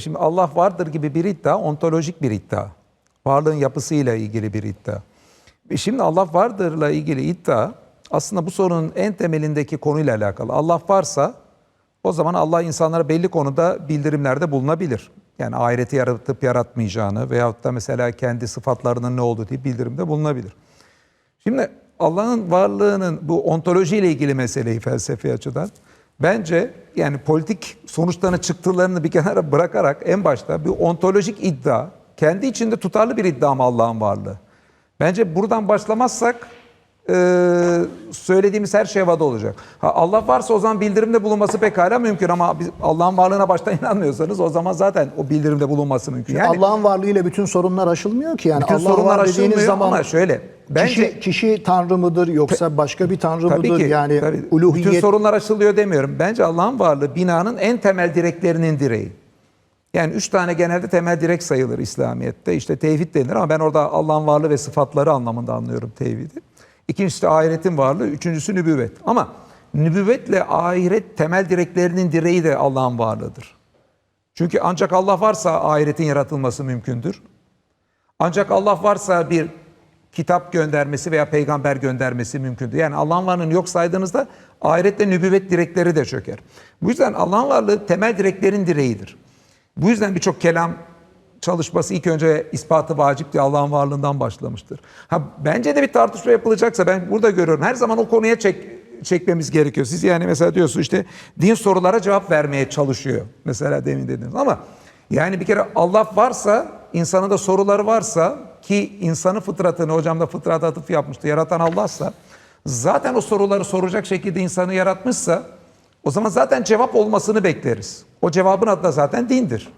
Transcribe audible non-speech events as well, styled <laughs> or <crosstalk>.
Tabii şimdi Allah vardır gibi bir iddia ontolojik bir iddia. Varlığın yapısıyla ilgili bir iddia. E Şimdi Allah vardırla ilgili iddia aslında bu sorunun en temelindeki konuyla alakalı. Allah varsa o zaman Allah insanlara belli konuda bildirimlerde bulunabilir. Yani ahireti yaratıp yaratmayacağını veyahut da mesela kendi sıfatlarının ne olduğu diye bildirimde bulunabilir. Şimdi Allah'ın varlığının bu ontolojiyle ilgili meseleyi felsefi açıdan bence yani politik sonuçlarını çıktılarını bir kenara bırakarak en başta bir ontolojik iddia kendi içinde tutarlı bir iddia mı Allah'ın varlığı? Bence buradan başlamazsak e, söylediğimiz her şey havada olacak. Ha, Allah varsa o zaman bildirimde bulunması pekala mümkün ama Allah'ın varlığına baştan <laughs> inanmıyorsanız o zaman zaten o bildirimde bulunması mümkün. Yani Allah'ın varlığıyla bütün sorunlar aşılmıyor ki. Yani bütün Allah sorunlar var aşılmıyor zaman ama şöyle bence kişi, kişi tanrı mıdır yoksa başka bir tanrı Tabii mıdır? ki. yani tabii. uluhiyet Bütün sorunlar aşılıyor demiyorum. Bence Allah'ın varlığı binanın en temel direklerinin direği. Yani üç tane genelde temel direk sayılır İslamiyet'te. İşte tevhid denir ama ben orada Allah'ın varlığı ve sıfatları anlamında anlıyorum tevhidi. İkincisi de ahiretin varlığı, üçüncüsü nübüvvet. Ama nübüvvetle ahiret temel direklerinin direği de Allah'ın varlığıdır. Çünkü ancak Allah varsa ahiretin yaratılması mümkündür. Ancak Allah varsa bir kitap göndermesi veya peygamber göndermesi mümkündür. Yani Allah'ın varlığını yok saydığınızda ahirette nübüvvet direkleri de çöker. Bu yüzden Allah'ın varlığı temel direklerin direğidir. Bu yüzden birçok kelam çalışması ilk önce ispatı vacip diye Allah'ın varlığından başlamıştır. Ha bence de bir tartışma yapılacaksa ben burada görüyorum. Her zaman o konuya çek, çekmemiz gerekiyor. Siz yani mesela diyorsunuz işte din sorulara cevap vermeye çalışıyor. Mesela demin dediniz ama yani bir kere Allah varsa insanın da soruları varsa ki insanın fıtratını hocam da fıtrat atıf yapmıştı. Yaratan Allah'sa zaten o soruları soracak şekilde insanı yaratmışsa o zaman zaten cevap olmasını bekleriz. O cevabın adı da zaten dindir.